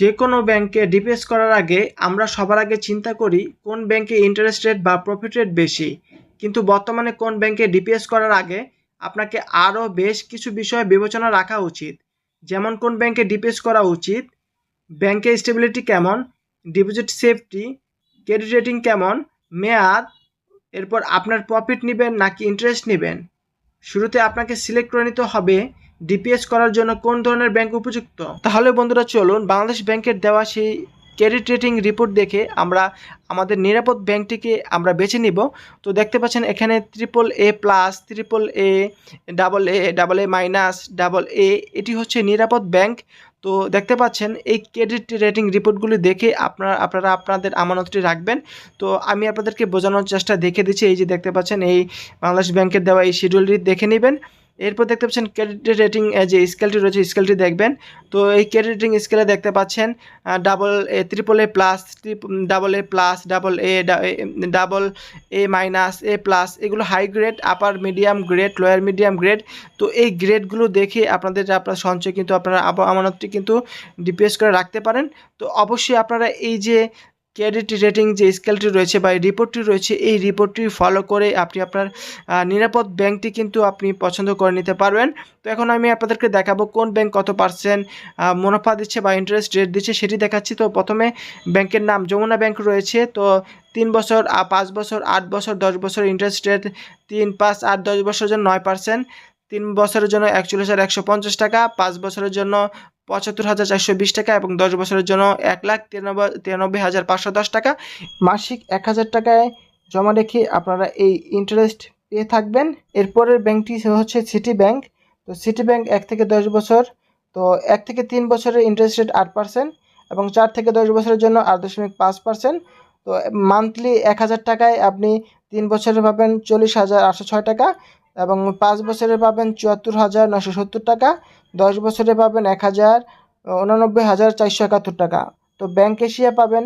যে কোনো ব্যাংকে ডিপিএস করার আগে আমরা সবার আগে চিন্তা করি কোন ব্যাংকে ইন্টারেস্ট রেট বা প্রফিট রেট বেশি। কিন্তু বর্তমানে কোন ব্যাংকে ডিপিএস করার আগে আপনাকে আরও বেশ কিছু বিষয় বিবেচনা রাখা উচিত। যেমন কোন ব্যাংকে ডিপিএস করা উচিত ব্যাংকের স্টেবিলিটি কেমন ডিপোজিট সেফটি ক্রেডিট রেটিং কেমন, মেয়াদ, এরপর আপনার প্রফিট নেবেন নাকি ইন্টারেস্ট নেবেন। শুরুতে আপনাকে সিলেক্ট করে নিতে হবে ডিপিএস করার জন্য কোন ধরনের ব্যাংক উপযুক্ত? তাহলে বন্ধুরা চলুন, বাংলাদেশ ব্যাংকের দেওয়া সেই ক্রেডিট রেটিং রিপোর্ট দেখে আমরা আমাদের নিরাপদ ব্যাংকটিকে আমরা বেছে নিব। তো দেখতে পাচ্ছেন এখানে triple A plus triple A double A double A minus double A এটি হচ্ছে নিরাপদ ব্যাংক। তো দেখতে পাচ্ছেন এই ক্রেডিট রেটিং রিপোর্টগুলি দেখে আপনারা আপনারা আপনাদের আমানতটি রাখবেন। তো আমি আপনাদেরকে বোঝানোর চেষ্টা দেখে দিচ্ছি, এই যে দেখতে পাচ্ছেন এই বাংলাদেশ ব্যাংকের দেওয়া এই শিডিউলটি দেখে নেবেন। এরপর দেখতে পাচ্ছেন ক্রেডিট রেটিং যে স্কেলটি রয়েছে স্কেলটি দেখবেন। তো এই ক্রেডিট রেটিং স্কেলে দেখতে পাচ্ছেন double A triple A plus double A plus double A double A minus A plus এগুলো high grade upper medium grade lower medium grade তো এই গ্রেডগুলো দেখে আপনাদের আপনার সঞ্চয় কিন্তু আপনারা আমানতটি কিন্তু ডিপিএস করে রাখতে পারেন। তো অবশ্যই আপনারা এই যে ক্রেডিট রেটিং যে স্কেলটি রয়েছে বা রিপোর্টটি রয়েছে, এই রিপোর্টটি ফলো করে আপনি আপনার নিরাপদ ব্যাংকটি কিন্তু আপনি পছন্দ করে নিতে পারবেন। তো এখন আমি আপনাদেরকে দেখাবো কোন ব্যাংক কত পার্সেন্ট মুনাফা দিচ্ছে বা ইন্টারেস্ট রেট দিচ্ছে, সেটি দেখাচ্ছি। তো প্রথমে ব্যাংকের নাম, যমুনা ব্যাংক রয়েছে। তো তিন বছর পাঁচ বছর, আট বছর, দশ বছর ইন্টারেস্ট রেট তিন, পাঁচ, আট, দশ বছরের জন্য নয় পার্সেন্ট তিন বছরের জন্য একচল্লিশ হাজার একশো পঞ্চাশ টাকা, পাঁচ বছরের জন্য পঁচাত্তর হাজার চারশো বিশ টাকা এবং দশ বছরের জন্য এক লাখ তিরানব্বই তিরানব্বই হাজার পাঁচশো দশ টাকা। মাসিক এক হাজার টাকায় জমা রেখে আপনারা এই ইন্টারেস্ট পেয়ে থাকবেন। এরপরের ব্যাংকটি হচ্ছে সিটি ব্যাংক তো সিটি ব্যাংক এক থেকে দশ বছর, তো এক থেকে তিন বছরের ইন্টারেস্ট রেট আট পার্সেন্ট এবং চার থেকে দশ বছরের জন্য আট দশমিক পাঁচ পার্সেন্ট তো মান্থলি এক হাজার টাকায় আপনি তিন বছরে পাবেন চল্লিশ হাজার আটশো ছয় টাকা এবং পাঁচ বছরে পাবেন চুয়াত্তর হাজার নশো সত্তর টাকা। দশ বছরে পাবেন এক হাজার উনানব্বই হাজার চারশো একাত্তর টাকা। তো ব্যাংক এশিয়া পাবেন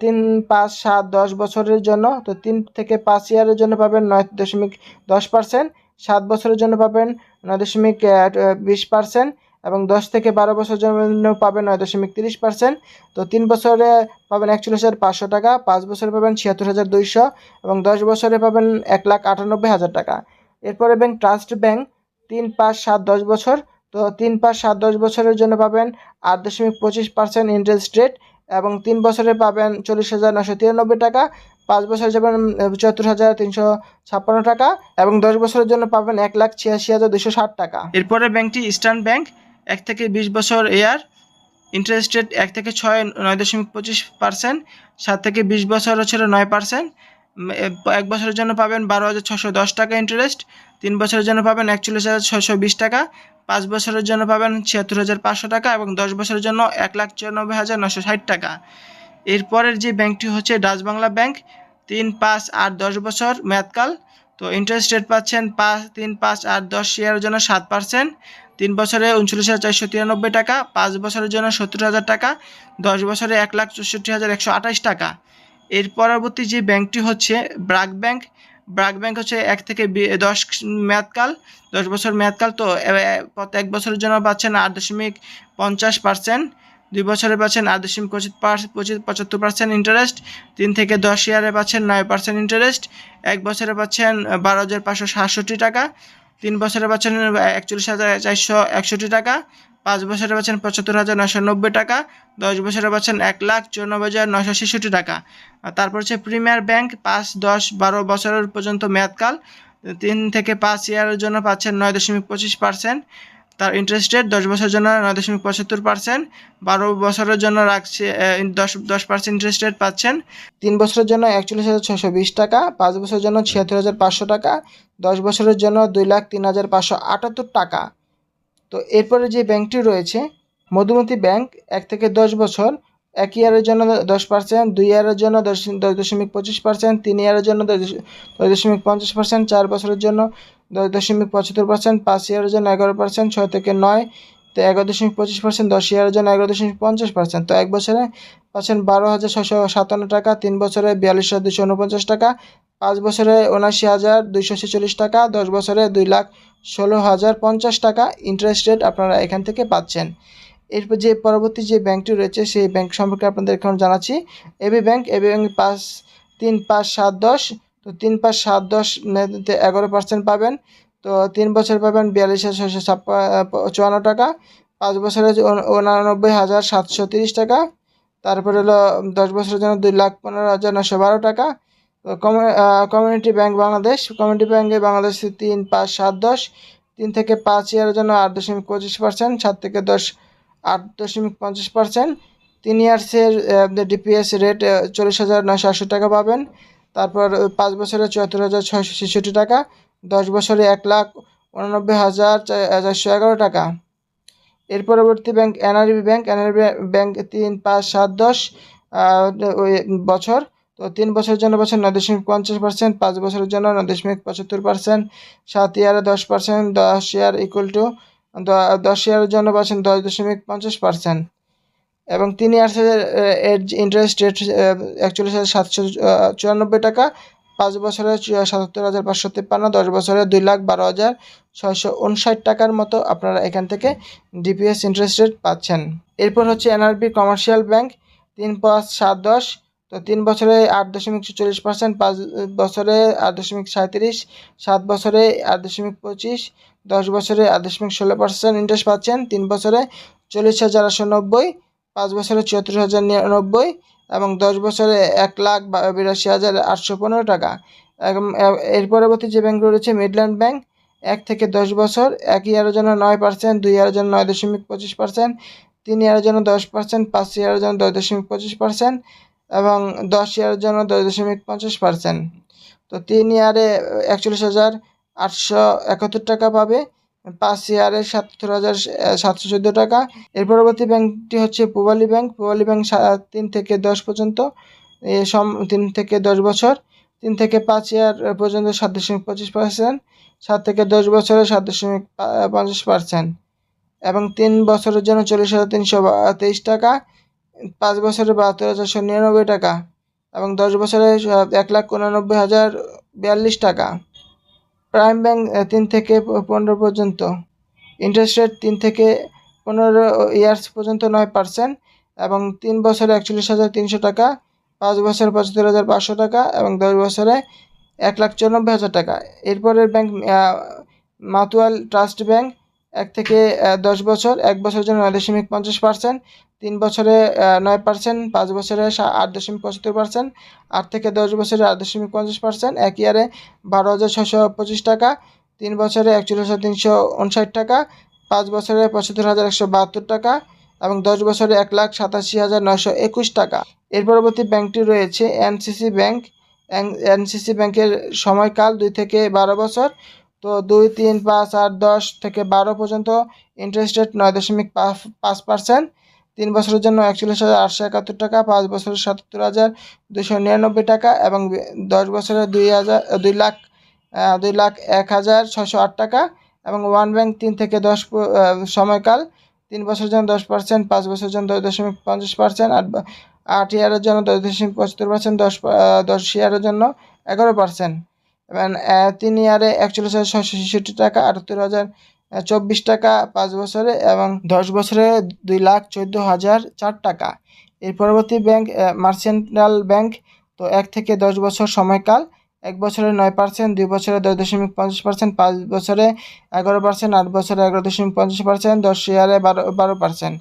তিন, পাঁচ, সাত, দশ বছরের জন্য। তো তিন থেকে পাঁচ ইয়ারের জন্য পাবেন নয় দশমিক দশ পার্সেন্ট সাত বছরের জন্য পাবেন নয় দশমিক বিশ পার্সেন্ট এবং দশ থেকে বারো বছরের জন্য পাবেন নয় দশমিক তিরিশ পার্সেন্ট তো তিন বছরে পাবেন একচল্লিশ হাজার পাঁচশো টাকা, পাঁচ বছরে পাবেন ছিয়াত্তর হাজার দুইশো এবং দশ বছরে পাবেন এক লাখ আটানব্বই হাজার টাকা। এরপরে ব্যাংক ট্রাস্ট ব্যাংক তিন, পাঁচ, সাত, দশ বছর তো তিন পাঁচ সাত দশ বছরের জন্য পাবেন আট দশমিক পঁচিশ পার্সেন্ট ইন্টারেস্ট রেট এবং তিন বছরে পাবেন চল্লিশ হাজার নশো তিরানব্বই টাকা, পাঁচ বছরে যাবেন চুয়াত্তর হাজার তিনশো ছাপ্পান্ন টাকা এবং দশ বছরের জন্য পাবেন এক লাখ ছিয়াশি হাজার দুশো ষাট টাকা। এরপরে ব্যাংকটি ইস্টার্ন ব্যাংক, এক থেকে বিশ বছর এয়ার ইন্টারেস্ট রেট এক থেকে ছয়, নয় দশমিক পঁচিশ পার্সেন্ট, সাত থেকে বিশ বছর হচ্ছে নয় পার্সেন্ট এক বছরের জন্য পাবেন বারো হাজার ছশো দশ টাকা ইন্টারেস্ট তিন বছরের জন্য পাবেন একচল্লিশ হাজার ছশো বিশ টাকা, পাঁচ বছরের জন্য পাবেন ছিয়াত্তর হাজার পাঁচশো টাকা এবং দশ বছরের জন্য এক লাখ চুরানব্বই হাজার নশো ষাট টাকা। এরপরের যে ব্যাংকটি হচ্ছে ডাচ বাংলা ব্যাংক তিন, পাঁচ, আট, দশ বছর মেয়াদকাল। তো ইন্টারেস্ট রেট পাচ্ছেন পাঁচ, তিন, পাঁচ, আট, দশ শেয়ারের জন্য সাত পার্সেন্ট তিন বছরে উনচল্লিশ হাজার চারশো তিরানব্বই টাকা, পাঁচ বছরের জন্য সত্তর হাজার টাকা, দশ বছরে এক লাখ চৌষট্টি হাজার একশো আঠাশ টাকা। এর পরবর্তী যে ব্যাংকটি হচ্ছে ব্রাক ব্যাংক ব্রাক ব্যাংক হচ্ছে এক থেকে দশ মেয়াদকাল, দশ বছর মেয়াদকাল তো এক বছরের জন্য পাচ্ছেন আট দশমিক পঞ্চাশ পার্সেন্ট, দুই বছরে পাচ্ছেন আট দশমিক পঁচিশ, পঁচাত্তর পার্সেন্ট ইন্টারেস্ট, তিন থেকে দশ ইয়ারে পাচ্ছেন নয় পার্সেন্ট ইন্টারেস্ট, এক বছরে পাচ্ছেন বারো হাজার পাঁচশো সাতষট্টি টাকা, তিন বছরে পাচ্ছেন একচল্লিশ হাজার চারশো একষট্টি টাকা পাঁচ বছরে পাচ্ছেন পঁচাত্তর হাজার নশো নব্বই টাকা, দশ বছরে পাচ্ছেন এক লাখ চুরানব্বই হাজার নশো ছেষট্টি টাকা। তারপর হচ্ছে প্রিমিয়ার ব্যাংক পাঁচ, দশ, বারো বছরের পর্যন্ত মেয়াদকাল, তিন থেকে পাঁচ ইয়ারের জন্য পাচ্ছেন নয় দশমিক পঁচিশ পার্সেন্ট। তার ইন্টারেস্ট রেট দশ বছরের জন্য নয় দশমিক পঁচাত্তর পার্সেন্ট। বারো বছরের জন্য রাখছে দশ দশ পার্সেন্ট ইন্টারেস্ট রেট পাচ্ছেন। তিন বছরের জন্য একচল্লিশ হাজার ছশো বিশ টাকা, পাঁচ বছরের জন্য ছিয়াত্তর হাজার পাঁচশো টাকা, দশ বছরের জন্য দুই লাখ তিন হাজার পাঁচশো আটাত্তর টাকা। তো এরপরে যে ব্যাংকটি রয়েছে, মধুমতি ব্যাংক এক থেকে দশ বছর, এক ইয়ারের জন্য দশ পার্সেন্ট দুই ইয়ারের জন্য দশ দশ দশমিক পঁচিশ পার্সেন্ট তিন ইয়ারের জন্য দশ, দশ- দশ দশমিক পঞ্চাশ পার্সেন্ট চার বছরের জন্য দশ দশমিক পঁচাত্তর পার্সেন্ট পাঁচ ইয়ারের জন্য এগারো পার্সেন্ট ছয় থেকে নয়, তো এগারো দশমিক পঁচিশ পার্সেন্ট দশ ইয়ারের জন্য এগারো দশমিক পঞ্চাশ পার্সেন্ট তো এক বছরে পাচ্ছেন বারো হাজার ছশো সাতান্ন টাকা, তিন বছরে বিয়াল্লিশ হাজার দুশো উনপঞ্চাশ টাকা, পাঁচ বছরে উনাশি হাজার দুইশো ছেচল্লিশ টাকা, দশ বছরে দুই লাখ ষোলো হাজার পঞ্চাশ টাকা ইন্টারেস্ট রেট আপনারা এখান থেকে পাচ্ছেন। এরপর যে পরবর্তী যে ব্যাংকটি রয়েছে, সেই ব্যাংক সম্পর্কে আপনাদের এখন জানাচ্ছি। এবি ব্যাংক এবি ব্যাংক পাঁচ, তিন, পাঁচ, সাত, দশ, তো তিন, পাঁচ, সাত, দশ এগারো পার্সেন্ট পাবেন। তো তিন বছর পাবেন বিয়াল্লিশ হাজার ছশো ছাপ্পা, চুয়ান্ন টাকা। পাঁচ বছরে উনানব্বই হাজার সাতশো তিরিশ টাকা। তারপরে হলো দশ বছরের জন্য দুই লাখ পনেরো হাজার নশো বারো টাকা। Community bank Bangladesh. কমিউনিটি ব্যাংকে বাংলাদেশ তিন, পাঁচ, সাত, দশ, তিন থেকে পাঁচ ইয়ারের জন্য আট দশমিক পঁচিশ পার্সেন্ট, সাত থেকে দশ, আট দশমিক পঞ্চাশ পার্সেন্ট। তিন ইয়ার্সের ডিপিএস রেট চল্লিশ হাজার নয়শো আশি টাকা পাবেন। তারপর পাঁচ বছরে চুয়াত্তর হাজার ছয়শো ছেষট্টি টাকা। দশ বছরে এক লাখ উনানব্বই হাজার চারশো এগারো টাকা। এর পরবর্তী bank NRB bank. NRB bank তিন, পাঁচ, সাত, দশ ওই বছর। তো তিন বছরের জন্য পাচ্ছেন নয় দশমিক পঞ্চাশ পার্সেন্ট, পাঁচ বছরের জন্য নয় দশমিক পঁচাত্তর পার্সেন্ট, সাত ইয়ারে দশ পার্সেন্ট, দশ ইয়ার ইকুয়াল টু দশ ইয়ারের জন্য পাচ্ছেন দশ দশমিক পঞ্চাশ পার্সেন্ট। এবং তিন ইয়ার্সের ইন্টারেস্ট রেট একচল্লিশ হাজার সাতশো চুরানব্বই টাকা, পাঁচ বছরে সাতাত্তর হাজার পাঁচশো তিপ্পান্ন, দশ বছরে দুই লাখ বারো হাজার ছয়শো উনষাট টাকার মতো আপনারা এখান থেকে ডিপিএস ইন্টারেস্ট রেট পাচ্ছেন। এরপর হচ্ছে এনআরবি কমার্শিয়াল ব্যাংক তিন পাঁচ সাত দশ তো তিন বছরে আট দশমিক চল্লিশ পার্সেন্ট পাঁচ বছরে আট দশমিক সাঁত্রিশ সাত বছরে আট দশমিক পঁচিশ, দশ বছরে আট দশমিক ষোলো পার্সেন্ট ইন্টারেস্ট পাচ্ছেন, তিন বছরে চল্লিশ হাজার আটশো নব্বই, পাঁচ বছরে চুয়াত্তর হাজার নিরানব্বই এবং দশ বছরে এক লাখ বিরাশি হাজার আটশো পনেরো টাকা। এর পরবর্তী যে ব্যাংকগুলো রয়েছে মিডল্যান্ড ব্যাংক এক থেকে দশ বছর এক ইয়ারের জন্য নয় পার্সেন্ট দুই ইয়ারের জন্য নয় দশমিক পঁচিশ পার্সেন্ট তিন ইয়ারের জন্য দশ পার্সেন্ট পাঁচ ইয়ারের জন্য দশ দশমিক পঁচিশ পার্সেন্ট এবং দশ ইয়ারের জন্য দশ দশমিক পঞ্চাশ পার্সেন্ট তো তিন ইয়ারে একচল্লিশ হাজার আটশো একাত্তর টাকা পাবে, পাঁচ ইয়ারে সাতাত্তর হাজার সাতশো চোদ্দ টাকা। এর পরবর্তী ব্যাংকটি হচ্ছে পূবালী ব্যাংক। পূবালী ব্যাংক তিন থেকে দশ পর্যন্ত সম, তিন থেকে দশ বছর, তিন থেকে পাঁচ ইয়ার পর্যন্ত সাত দশমিক পঁচিশ পার্সেন্ট সাত থেকে দশ বছরে সাত দশমিক পঞ্চাশ পার্সেন্ট এবং তিন বছরের জন্য চল্লিশ হাজার তিনশো তেইশ টাকা। পাঁচ বছরে বাহাত্তর হাজার নিরানব্বই টাকা এবং দশ বছরে এক লাখ উনানব্বই হাজার বিয়াল্লিশ টাকা। প্রাইম ব্যাংক তিন থেকে পনেরো পর্যন্ত। ইন্টারেস্ট রেট তিন থেকে পনেরো ইয়ার্স পর্যন্ত নয় পার্সেন্ট এবং তিন বছরে একচল্লিশ হাজার তিনশো টাকা, পাঁচ বছরে পঁচাত্তর হাজার পাঁচশো টাকা এবং দশ বছরে এক লাখ চুরানব্বই হাজার টাকা। এরপরের ব্যাংক মাতুয়াল ট্রাস্ট ব্যাংক, এক থেকে দশ বছর, এক বছরের জন্য নয় দশমিক পঞ্চাশ পার্সেন্ট তিন বছরে নয় পার্সেন্ট পাঁচ বছরে আট দশমিক পঁচাত্তর পার্সেন্ট আট থেকে দশ বছরে আট দশমিক পঞ্চাশ পার্সেন্ট এক ইয়ারে বারো হাজার ছশো পঁচিশ টাকা, তিন বছরে একচল্লিশ হাজার তিনশো উনষাট টাকা, পাঁচ বছরে পঁচাত্তর হাজার একশো বাহাত্তর টাকা এবং দশ বছরে এক লাখ সাতাশি হাজার নয়শো একুশ টাকা। এর পরবর্তী ব্যাংকটি রয়েছে এনসিসি ব্যাংক। এনসিসি ব্যাংকের সময়কাল দুই থেকে বারো বছর। তো দুই, তিন, পাঁচ, আট, দশ থেকে বারো পর্যন্ত ইন্টারেস্ট রেট নয় দশমিক পাঁচ পার্সেন্ট তিন বছরের জন্য একচল্লিশ হাজার আটশো একাত্তর টাকা, পাঁচ বছরের সাতাত্তর হাজার দুশো নিরানব্বই টাকা এবং দশ বছরের দুই হাজার, দুই লাখ দুই লাখ এক হাজার ছশো আট টাকা এবং ওয়ান ব্যাংক তিন থেকে দশ সময়কাল তিন বছরের জন্য দশ পার্সেন্ট, পাঁচ বছরের জন্য দশ দশমিক পঞ্চাশ পার্সেন্ট, আট আট ইয়ারের জন্য দশ দশমিক পঁচাত্তর পার্সেন্ট, দশ দশ ইয়ারের জন্য এগারো পার্সেন্ট এবং তিন ইয়ারে একচল্লিশ হাজার ছশো ছেষট্টি টাকা, আটাত্তর হাজার চব্বিশ টাকা পাঁচ বছরে এবং দশ বছরে দুই লাখ চোদ্দ হাজার চার টাকা। এর পরবর্তী ব্যাংক মার্সেন্টাল ব্যাংক, তো এক থেকে দশ বছর সময়কাল, এক বছরে নয় পার্সেন্ট, দুই বছরে দশ দশমিক পঞ্চাশ পার্সেন্ট, পাঁচ বছরে এগারো পার্সেন্ট, আট বছরে এগারো দশমিক পঞ্চাশ পার্সেন্ট, দশ ইয়ারে বারো বারো পার্সেন্ট।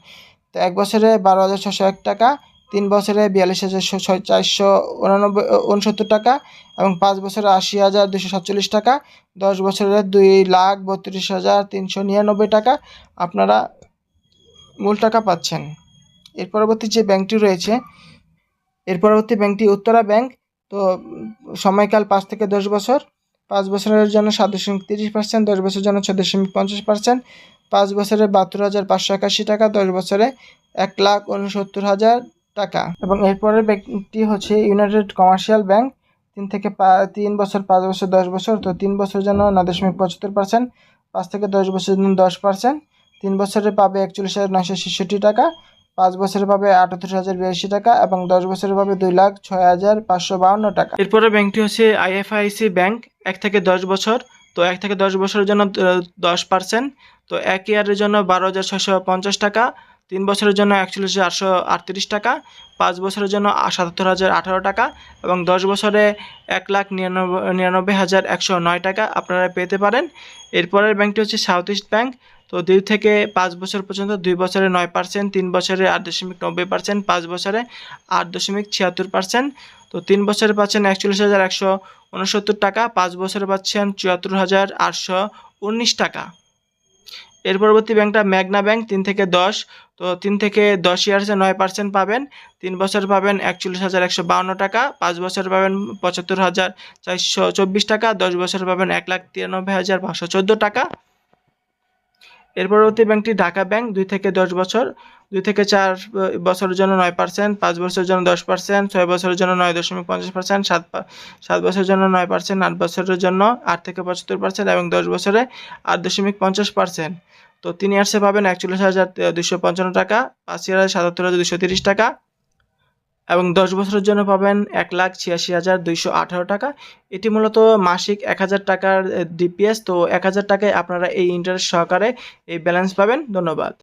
তো এক বছরে বারো হাজার ছশো এক টাকা তিন বছরে বিয়াল্লিশ হাজার চারশো উনানব্বই উনসত্তর টাকা এবং পাঁচ বছরে আশি হাজার দুশো সাতচল্লিশ টাকা। দশ বছরে দুই লাখ বত্রিশ হাজার তিনশো নিরানব্বই টাকা আপনারা মূল টাকা পাচ্ছেন। এর পরবর্তী যে ব্যাংকটি রয়েছে, এর পরবর্তী ব্যাংকটি উত্তরা ব্যাংক। তো, সময়কাল পাঁচ থেকে দশ বছর। পাঁচ বছরের জন্য সাত দশমিক তিরিশ পার্সেন্ট, দশ বছরের জন্য ছয় দশমিক পঞ্চাশ পার্সেন্ট। পাঁচ বছরে বাহাত্তর হাজার পাঁচশো একাশি টাকা, দশ বছরে এক লাখ উনসত্তর হাজার টাকা। এবং এরপরের ব্যাংকটি হচ্ছে ইউনাইটেড কমার্শিয়াল ব্যাংক তিন থেকে তিন বছর, পাঁচ বছর, দশ বছর, তো তিন বছরের জন্য নয় দশমিক পঁচাত্তর পার্সেন্ট পাঁচ থেকে দশ বছরের জন্য দশ পার্সেন্ট তিন বছরে পাবে একচল্লিশ হাজার নয়শো ছেষট্টি টাকা, পাঁচ বছরে পাবে আটাত্তর হাজার বিরাশি টাকা এবং দশ বছরে পাবে দুই লাখ ছয় হাজার পাঁচশো বাউন্ন টাকা। এরপরে ব্যাংকটি হচ্ছে আইএফআইসি ব্যাংক এক থেকে দশ বছর, তো এক থেকে দশ বছরের জন্য দশ পার্সেন্ট তো এক ইয়ারের জন্য বারো হাজার ছশো পঞ্চাশ টাকা। তিন বছরের জন্য একচল্লিশ হাজার আটশো আটত্রিশ টাকা, পাঁচ বছরের জন্য সাতাত্তর হাজার আঠারো টাকা এবং দশ বছরে এক লাখ নিরানব্বই নিরানব্বই হাজার একশো নয় টাকা আপনারা পেতে পারেন। এরপরের ব্যাংকটি হচ্ছে সাউথ ইস্ট ব্যাংক। তো দুই থেকে পাঁচ বছর পর্যন্ত দুই বছরে নয় পার্সেন্ট, তিন বছরে আট দশমিক নব্বই পার্সেন্ট, পাঁচ বছরে আট দশমিক ছিয়াত্তর পার্সেন্ট। তো তিন বছরে পাচ্ছেন একচল্লিশ হাজার একশো উনসত্তর টাকা, পাঁচ বছরে পাচ্ছেন চুয়াত্তর হাজার আটশো উনিশ টাকা। এর পরবর্তী ব্যাংকটা ম্যাগনা ব্যাংক, তিন থেকে দশ। তো তিন থেকে দশ ইয়ার্সে নয় পার্সেন্ট পাবেন। তিন বছর পাবেন একচল্লিশ হাজার একশো বাউন্ন টাকা, পাঁচ বছর পাবেন পঁচাত্তর হাজার চারশো চব্বিশ টাকা, দশ বছর পাবেন এক লাখ তিরানব্বই হাজার পাঁচশো চোদ্দ টাকা। এর পরবর্তী ব্যাংকটি ঢাকা ব্যাংক দুই থেকে দশ বছর, দুই থেকে চার বছরের জন্য নয় পার্সেন্ট পাঁচ বছরের জন্য দশ পার্সেন্ট ছয় বছরের জন্য নয় দশমিক পঞ্চাশ পার্সেন্ট সাত সাত বছরের জন্য নয় পার্সেন্ট আট বছরের জন্য আট থেকে পঁচাত্তর পার্সেন্ট এবং দশ বছরে আট দশমিক পঞ্চাশ পার্সেন্ট তো তিন ইয়ার্সে পাবেন একচল্লিশ হাজার দুশো পঞ্চান্ন টাকা, পাঁচ ইয়ারে সাতাত্তর হাজার দুশো তিরিশ টাকা। এবং দশ বছরের জন্য পাবেন এক লাখ ছিয়াশি হাজার দুইশো আঠারো টাকা। এটি মূলত মাসিক এক হাজার টাকার ডিপিএস তো এক হাজার টাকায় আপনারা এই ইন্টারেস্ট সহকারে এই ব্যালেন্স পাবেন। ধন্যবাদ।